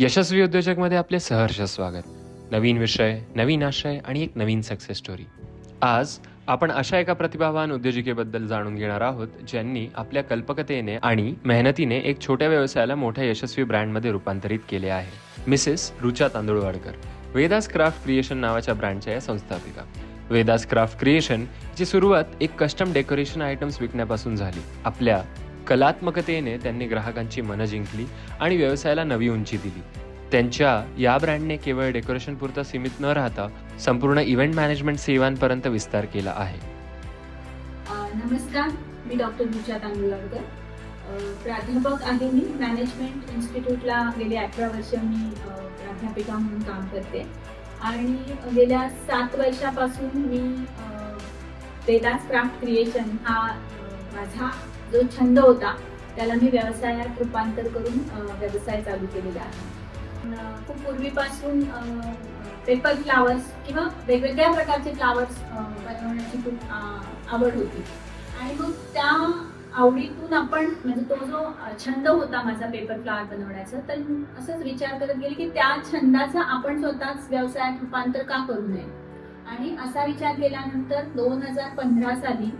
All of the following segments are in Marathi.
यशस्वी उद्योजकमध्ये आपले सहर्ष स्वागत. नवीन विषय नवीन आशय आणि एक नवीन सक्सेस स्टोरी आज आपण अशा एका प्रतिभावान उद्योजिकेबद्दल जाणून घेणार आहोत ज्यांनी आपल्या कल्पकतेने आणि मेहनतीने एक छोट्या व्यवसायाला मोठ्या यशस्वी ब्रँडमध्ये रूपांतरित केले आहे. Mrs Rucha Tandulwadkar Vedas craft creation नावाच्या ब्रँडच्या या संस्थापिका. वेदास क्राफ्ट क्रिएशन ची सुरुवात एक कस्टम डेकोरेशन आयटम्स विकण्यापासून झाली आपल्या कलात्मकतेने त्यांनी ग्राहकांची मनं जिंकली आणि व्यवसायाला नवी उंची दिली. त्यांच्या या ब्रँडने केवळ डेकोरेशन पुरता सीमित न राहता संपूर्ण इव्हेंट मॅनेजमेंट सेवांपर्यंत विस्तार केला आहे. नमस्कार मी डॉक्टर रुचा तांदुळकर प्राध्यापक आहे मी. मॅनेजमेंट इन्स्टिट्यूटला गेले अठरा वर्ष मी प्राध्यापिका म्हणून काम करते. आणि गेल्या सात वर्षापासून मी वेदास क्राफ्ट क्रिएशन हा माझा जो छंद होता त्याला मी व्यवसायात रूपांतर करून व्यवसाय चालू केलेला आहे. खूप पूर्वीपासून पेपर फ्लावर्स किंवा वेगवेगळ्या प्रकारचे फ्लावर्स बनवण्याची खूप आवड होती. आणि मग त्या आवडीतून आपण म्हणजे तो जो छंद होता माझा पेपर फ्लावर बनवण्याचा तर असंच विचार करत गेले की त्या छंदाचा आपण स्वतःच व्यवसायात रूपांतर का करू नये? आणि असा विचार केल्यानंतर दोन हजार पंधरा साली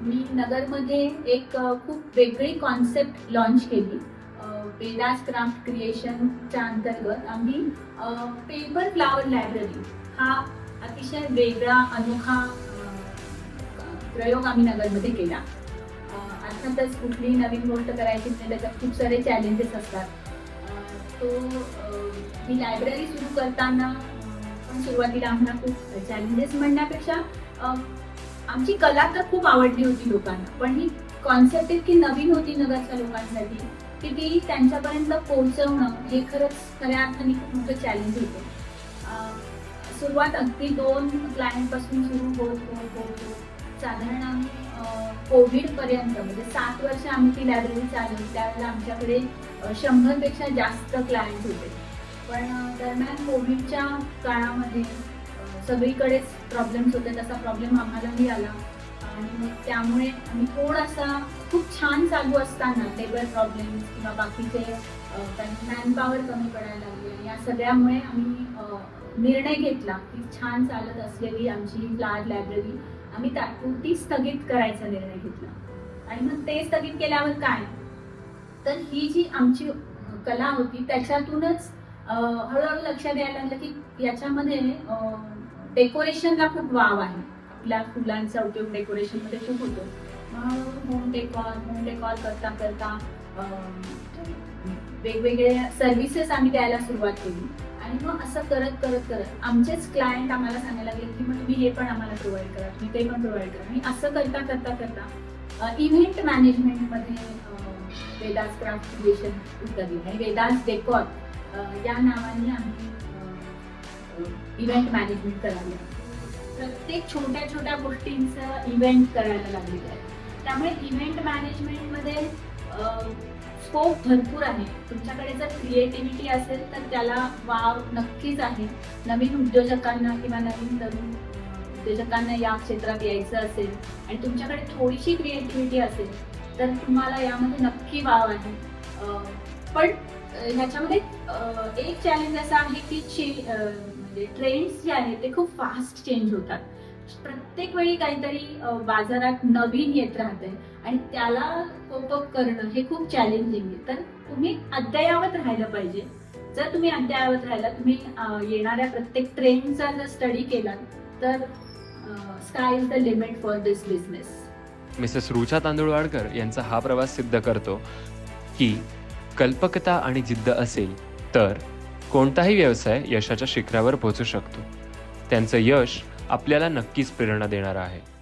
मी नगरमध्ये एक खूप वेगळी कॉन्सेप्ट लॉन्च केली. वेदास क्राफ्ट क्रिएशनच्या अंतर्गत आम्ही पेपर फ्लावर लायब्ररी हा अतिशय वेगळा अनोखा प्रयोग आम्ही नगरमध्ये केला. अर्थातच कुठलीही नवीन गोष्ट करायची म्हणजे त्याच्यात खूप सारे चॅलेंजेस असतात. तो ही लायब्ररी सुरू करताना पण सुरुवातीला आम्हाला खूप चॅलेंजेस म्हणण्यापेक्षा आमची कला तर खूप आवडली होती लोकांना पण ही कॉन्सेप्ट इतकी नवीन होती नगरच्या लोकांसाठी की ती त्यांच्यापर्यंत पोहोचवणं हे खरंच खऱ्या अर्थाने खूप मोठं चॅलेंज होतं. सुरुवात अगदी दोन क्लायंटपासून सुरू होत होत होत साधारण आम्ही कोविडपर्यंत म्हणजे सात वर्ष आम्ही ती लायब्ररी चालवली. त्यावेळेला आमच्याकडे शंभरपेक्षा जास्त क्लायंट होते. पण दरम्यान कोविडच्या काळामध्ये सगळीकडेच प्रॉब्लेम्स होते तसा प्रॉब्लेम आम्हालाही आला. आणि मग त्यामुळे आम्ही थोडासा खूप छान चालू असताना लेबर प्रॉब्लेम्स किंवा बाकीचे अ, मॅनपॉवर कमी पडायला लागले. आणि या सगळ्यामुळे आम्ही निर्णय घेतला की छान चालत असलेली आमची लार्ज लायब्ररी आम्ही तात्पुरती स्थगित करायचा निर्णय घेतला. आणि मग ते स्थगित केल्यावर काय? तर ही जी आमची कला होती त्याच्यातूनच हळूहळू लक्षात यायला लागलं की याच्यामध्ये डेकोरेशनला खूप वाव आहे. आपल्या फुलांचा उपयोग डेकोरेशनमध्ये खूप होतो. मग होम डेकॉर होम डेकॉर करता करता वेगवेगळ्या सर्व्हिसेस आम्ही द्यायला सुरुवात केली. आणि मग असं करत करत करत आमचेच क्लायंट आम्हाला सांगायला लागले की मग तुम्ही हे पण आम्हाला प्रोव्हाइड करा तुम्ही ते पण प्रोव्हाइड करा. आणि असं करता करता करता इव्हेंट मॅनेजमेंटमध्ये वेदास क्राफ्ट क्रिएशन उतरली आणि वेदास डेकॉर या नावाने आम्ही इव्हेंट मॅनेजमेंट करायला प्रत्येक छोट्या छोट्या गोष्टींचं इव्हेंट करायला लागलेलं आहे. त्यामुळे इव्हेंट मॅनेजमेंटमध्ये स्कोप भरपूर आहे. तुमच्याकडे जर क्रिएटिव्हिटी असेल तर त्याला वाव नक्कीच आहे. नवीन उद्योजकांना किंवा नवीन तरुण उद्योजकांना या क्षेत्रात यायचं असेल आणि तुमच्याकडे थोडीशी क्रिएटिव्हिटी असेल तर तुम्हाला यामध्ये नक्की वाव आहे. पण ह्याच्यामध्ये एक चॅलेंज असा आहे की चे- म्हणजे ट्रेंड्स जे आहेत ते खूप फास्ट चेंज होतात. प्रत्येक वेळी काहीतरी बाजारात नवीन येत राहते आणि त्याला कोपअप करणं हे खूप चॅलेंजिंग आहे. तर तुम्ही अद्ययावत राहिलं पाहिजे. जर तुम्ही अद्ययावत राहिला तुम्ही येणाऱ्या प्रत्येक ट्रेंडचा जर स्टडी केला तर sky is the limit for this business Mrs Rucha Tandulwadkar यांचा हा प्रवास सिद्ध करतो की कल्पकता आणि जिद्द असेल तर कोणताही व्यवसाय यशाच्या शिखरावर पोहोचू शकतो. त्यांचं यश आपल्याला नक्कीच प्रेरणा देणारं आहे.